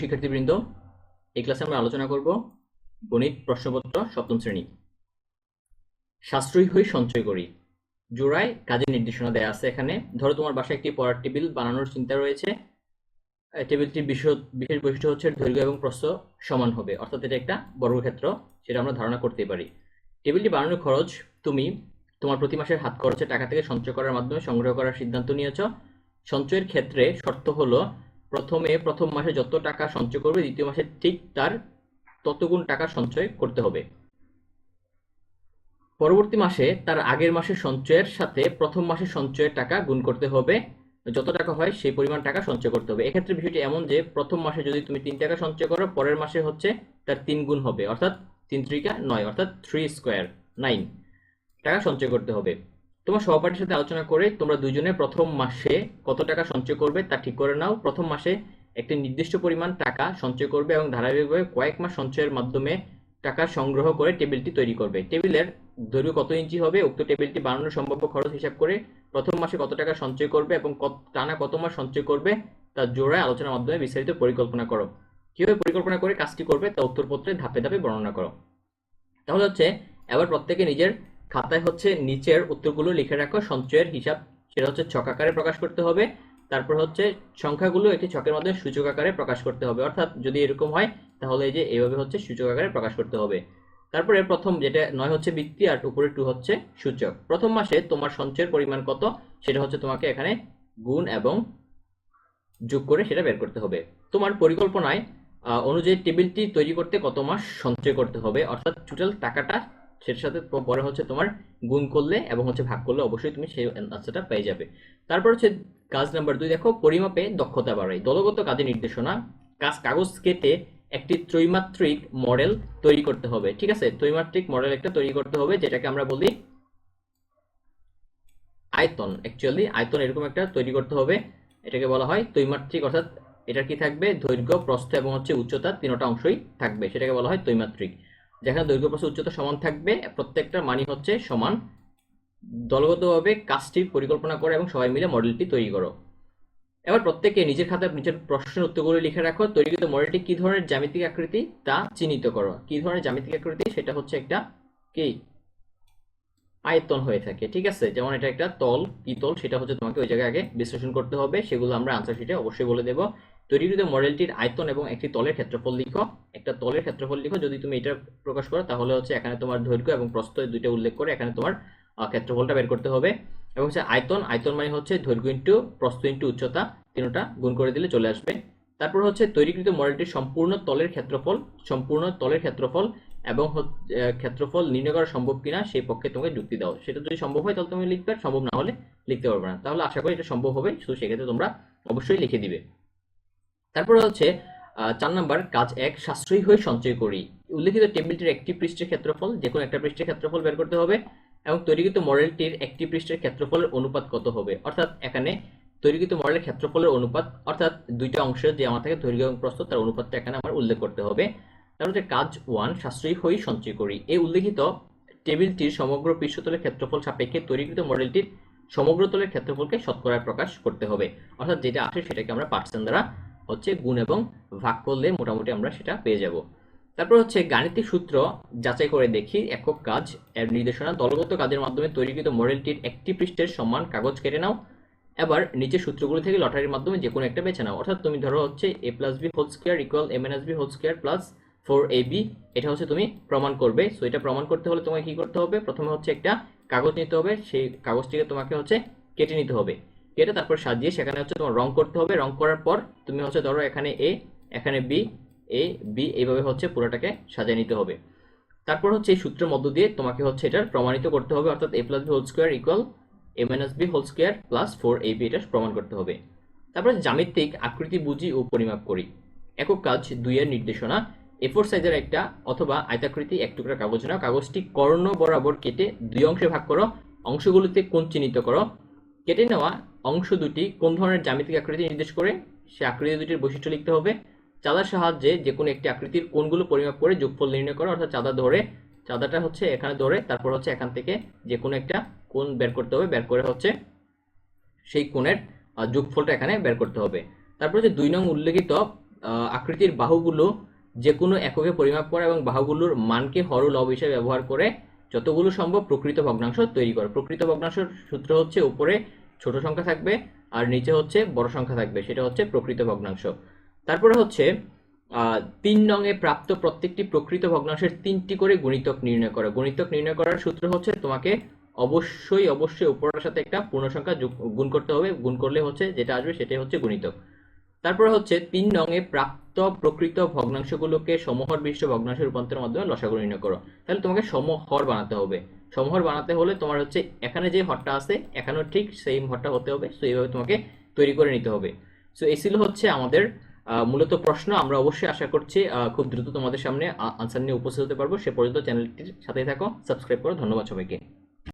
শিক্ষার্থীবৃন্দ, এই ক্লাসে আমরা আলোচনা করব গণিত, প্রশ্নপত্র, সপ্তম শ্রেণি। সাশ্রয়ী হয়ে সঞ্চয় করি। জোড়ায় কাজের নির্দেশনা দেয়া আছে এখানে। ধরো তোমার বাসায় একটি পড়ার টেবিল বানানোর চিন্তা রয়েছে। টেবিলটির বিশেষ বিশেষ বৈশিষ্ট্য হচ্ছে দৈর্ঘ্য এবং প্রস্থ সমান হবে। অর্থাৎ এটা একটা বর্গক্ষেত্র সেটা আমরা ধারণা করতে পারি। টেবিলটি বানানোর খরচ, তুমি তোমার প্রতি মাসের হাত খরচে টাকা থেকে সঞ্চয় করার মাধ্যমে সংগ্রহ করার সিদ্ধান্ত নিয়েছ। সঞ্চয়ের ক্ষেত্রে শর্ত হলো প্রথমে প্রথম মাসে যত টাকা সঞ্চয় করবে, দ্বিতীয় মাসে ঠিক তার ততগুণ টাকা সঞ্চয় করতে হবে। পরবর্তী মাসে তার আগের মাসের সঞ্চয়ের সাথে প্রথম মাসের সঞ্চয়ের টাকা গুণ করতে হবে। যত টাকা হয়, সেই পরিমাণ টাকা সঞ্চয় করতে হবে। এক্ষেত্রে বিষয়টি এমন যে, প্রথম মাসে যদি তুমি তিন টাকা সঞ্চয় করো, পরের মাসে হচ্ছে তার তিন গুণ হবে, অর্থাৎ তিন ত্রিকা নয়, অর্থাৎ থ্রি স্কোয়ার নাইন টাকা সঞ্চয় করতে হবে। তোমার সহপাঠীর সাথে আলোচনা করে তোমরা দুজনে প্রথম মাসে কত টাকা সঞ্চয় করবে তা ঠিক করে নাও। প্রথম মাসে একটি নির্দিষ্ট পরিমাণ টাকা সঞ্চয় করবে এবং ধারাবাহিকভাবে কয়েক মাস সঞ্চয়ের মাধ্যমে টাকা সংগ্রহ করে টেবিলটি তৈরি করবে। টেবিলের দৈর্ঘ্য কত ইঞ্চি হবে, উক্ত টেবিলটি বানানোর সম্ভাব্য খরচ হিসাব করে প্রথম মাসে কত টাকা সঞ্চয় করবে এবং টানা কত মাস সঞ্চয় করবে তা জোড়ায় আলোচনার মাধ্যমে বিস্তারিত পরিকল্পনা করো। কীভাবে পরিকল্পনা করে কাজটি করবে তা উত্তরপত্রে ধাপে ধাপে বর্ণনা করো। তাহলে হচ্ছে, এবার প্রত্যেকে নিজের খাতায় হচ্ছে নিচের উত্তরগুলো লিখে রাখো, সঞ্চয়ের হিসাব, সেটা হচ্ছে ছক আকারে প্রকাশ করতে হবে। তারপর হচ্ছে সংখ্যাগুলো একটি ছকের মাধ্যমে সূচক আকারে প্রকাশ করতে হবে। অর্থাৎ যদি এরকম হয়, তাহলে এই যে এইভাবে হচ্ছে সূচক আকারে প্রকাশ করতে হবে। তারপরে প্রথম যেটা নয় হচ্ছে বৃত্তি আর উপরে টু হচ্ছে সূচক। প্রথম মাসে তোমার সঞ্চয়ের পরিমাণ কত, সেটা হচ্ছে তোমাকে এখানে গুণ এবং যোগ করে সেটা বের করতে হবে। তোমার পরিকল্পনায় অনুযায়ী টেবিলটি তৈরি করতে কত মাস সঞ্চয় করতে হবে? অর্থাৎ টোটাল টাকাটা সেটার সাথে পরে হচ্ছে তোমার গুণ করলে এবং হচ্ছে ভাগ করলে অবশ্যই তুমি সেই আনসারটা পেয়ে যাবে। তারপর হচ্ছে কাজ নাম্বার দুই, দেখো পরিমাপে দক্ষতা বাড়াই। দলগত কাজের নির্দেশনা, কাজ কাগজ কেটে একটি ত্রৈমাত্রিক মডেল তৈরি করতে হবে, ঠিক আছে? ত্রৈমাত্রিক মডেল একটা তৈরি করতে হবে, যেটাকে আমরা বলি আয়তন। অ্যাকচুয়ালি আয়তন এরকম একটা তৈরি করতে হবে, এটাকে বলা হয় ত্রৈমাত্রিক, অর্থাৎ এটা কি থাকবে? দৈর্ঘ্য, প্রস্থ এবং হচ্ছে উচ্চতা তিনটা অংশই থাকবে, সেটাকে বলা হয় ত্রৈমাত্রিক। যেখানে দৈর্ঘ্য প্রস্থ উচ্চতা সমান থাকবে প্রত্যেকটা মানই হচ্ছে সমান। দলগতভাবে কাজটির পরিকল্পনা করো এবং সবাই মিলে মডেলটি তৈরি করো। এবার প্রত্যেকে নিজের খাতার নিজের প্রশ্নের উত্তরগুলো লিখে রাখো। তৈরিকৃত মডেলটি কি ধরনের জ্যামিতিক আকৃতি? তা চিহ্নিত করো। কি ধরনের জ্যামিতিক আকৃতি? সেটা হচ্ছে একটা কি? আয়তন হয়ে থাকে, ঠিক আছে? যেমন এটা একটা তল, কি তল? সেটা হচ্ছে তোমাকে ওই জায়গায় আগে বিশ্লেষণ করতে হবে। সেগুলো আমরা আনসার শিটে অবশ্যই বলে দেব। তৈরিকৃত মডেলটির আয়তন এবং একটি তলের ক্ষেত্রফল লিখো। একটা তলের ক্ষেত্রফল লিখো, যদি তুমি এটা প্রকাশ করো, তাহলে হচ্ছে এখানে তোমার দৈর্ঘ্য এবং প্রস্থ দুইটা উল্লেখ করে এখানে তোমার ক্ষেত্রফলটা বের করতে হবে। এবং হচ্ছে আয়তন আয়তন মানে হচ্ছে দৈর্ঘ্য ইন্টু প্রস্থ ইন্টু উচ্চতা, তিনটা গুণ করে দিলে চলে আসবে। তারপর হচ্ছে তৈরিকৃত মডেলটির সম্পূর্ণ তলের ক্ষেত্রফল, সম্পূর্ণ তলের ক্ষেত্রফল এবং ক্ষেত্রফল নির্ণয় করা সম্ভব কিনা সেই পক্ষে তোমাকে যুক্তি দাও। সেটা যদি সম্ভব হয়, তাহলে তুমি লিখবে সম্ভব না হলে লিখতে পারবে না। তাহলে আশা করি এটা সম্ভব হবে। শুধু সেক্ষেত্রে তোমরা অবশ্যই লিখে দিবে। তারপরে হচ্ছে চার নাম্বার, কাজ এক, সাশ্রয়ী হয়ে সঞ্চয় করি। উল্লেখিত টেবিলটির একটি পৃষ্ঠের ক্ষেত্রফল যে কোনো একটা পৃষ্ঠের ক্ষেত্রফল বের করতে হবে, এবং তৈরিকৃত মডেলটির একটি পৃষ্ঠের ক্ষেত্রফলের অনুপাত কত হবে? অর্থাৎ এখানে তৈরিকৃত মডেলের ক্ষেত্রফলের অনুপাত, অর্থাৎ দুইটা অংশের যে আমার থাকে দৈর্ঘ্য এবং প্রস্থ, তার অনুপাতটা এখানে আমার উল্লেখ করতে হবে। তারপর হচ্ছে কাজ ওয়ান, সাশ্রয়ী হয়ে সঞ্চয় করি। এই উল্লেখিত টেবিলটির সমগ্র পৃষ্ঠতলের ক্ষেত্রফল সাপেক্ষে তৈরিকৃত মডেলটির সমগ্র তলের ক্ষেত্রফলকে শতকরায় প্রকাশ করতে হবে। অর্থাৎ যেটা আসে সেটাকে আমরা পার্সেন্ট দ্বারা হচ্ছে গুণ এবং ভাগ করলে মোটামুটি আমরা সেটা পেয়ে যাব। তারপর হচ্ছে গাণিতিক সূত্র যাচাই করে দেখি একক কাজ এর নির্দেশনা দলগত কাজের মাধ্যমে তৈরিকৃত মডেলটির একটি পৃষ্ঠের সমান কাগজ কেটে নাও। এবার নিচের সূত্রগুলো থেকে লটারির মাধ্যমে যে কোনো একটা বেছে নাও। অর্থাৎ তুমি ধরো হচ্ছে A plus B whole square equal M N S B whole square plus four A B এটা হচ্ছে তুমি প্রমাণ করবে। সো এটা প্রমাণ করতে হলে তোমাকে কি করতে হবে? প্রথমে হচ্ছে একটা কাগজ নিতে হবে। সেই কাগজটিকে তোমাকে হচ্ছে কেটে নিতে হবে। কেটে তারপর সাজিয়ে সেখানে হচ্ছে তোমার রং করতে হবে। রং করার পর তুমি হচ্ছে ধরো এখানে এ এখানে বি এ বি এইভাবে হচ্ছে পুরোটাকে সাজিয়ে নিতে হবে। তারপর হচ্ছে এই সূত্রের মধ্য দিয়ে তোমাকে হচ্ছে এটার প্রমাণিত করতে হবে, অর্থাৎ A plus B whole square equal A minus B whole square plus four A B এটা প্রমাণ করতে হবে। তারপরে জ্যামিতিক আকৃতি বুঝি ও পরিমাপ করি। একক কাজ দুইয়ের নির্দেশনা এ ফোর সাইজের একটা অথবা আয়তাকৃতি এক টুকরা কাগজ নাও। কাগজটি কর্ণ বরাবর কেটে দুই অংশে ভাগ করো, অংশগুলোতে কোণ চিহ্নিত করো। কেটে নেওয়া অংশ দুটি কোন ধরনের জ্যামিতিক আকৃতি নির্দেশ করে? সে আকৃতি দুটির বৈশিষ্ট্য লিখতে হবে। চাঁদার সাহায্যে যে কোনো একটি আকৃতির কোণগুলো পরিমাপ করে যোগফল নির্ণয় করো, অর্থাৎ চাঁদা ধরে, চাঁদাটা হচ্ছে এখানে ধরে, তারপর হচ্ছে এখান থেকে যে কোনো একটা কোণ বের করতে হবে, বের করে হচ্ছে সেই কোণের যোগফলটা এখানে বের করতে হবে। তারপর হচ্ছে দুই নং উল্লেখিত আকৃতির বাহুগুলো যে কোনো এককে পরিমাপ করা এবং বাহুগুলোর মানকে হর লব হিসেবে ব্যবহার করে যতগুলো সম্ভব প্রকৃত ভগ্নাংশ তৈরি করে। প্রকৃত ভগ্নাংশের সূত্র হচ্ছে উপরে ছোট সংখ্যা থাকবে আর নিচে হচ্ছে বড় সংখ্যা থাকবে, সেটা হচ্ছে প্রকৃত ভগ্নাংশ। তারপরে হচ্ছে তিন নঙে প্রাপ্ত প্রত্যেকটি প্রকৃত ভগ্নাংশের তিনটি করে গুণিতক নির্ণয় করা। গুণিতক নির্ণয় করার সূত্র হচ্ছে তোমাকে অবশ্যই অবশ্যই উপরের সাথে একটা পূর্ণ সংখ্যা গুণ করতে হবে। গুণ করলে হচ্ছে যেটা আসবে সেটাই হচ্ছে গুণিতক। তারপরে হচ্ছে তিন নঙে প্রাপ্ত প্রকৃত ভগ্নাংশগুলোকে সমহর বিশিষ্ট ভগ্নাংশে রূপান্তরের মাধ্যমে লসাগু নির্ণয় করো। তাহলে তোমাকে সমহর বানাতে হবে। সমহর বানাতে হলে তোমার হচ্ছে এখানে যে হরটা আছে, এখানেও ঠিক সেম হরটা হতে হবে। সো এইভাবে তোমাকে তৈরি করে নিতে হবে। সো এই ছিল হচ্ছে আমাদের মূলত প্রশ্ন। আমরা অবশ্যই আশা করছি খুব দ্রুত তোমাদের সামনে আনসার নিয়ে উপস্থিত হতে পারব। সে পর্যন্ত চ্যানেলটির সাথেই থাকো। সাবস্ক্রাইব করো। ধন্যবাদ সবাইকে।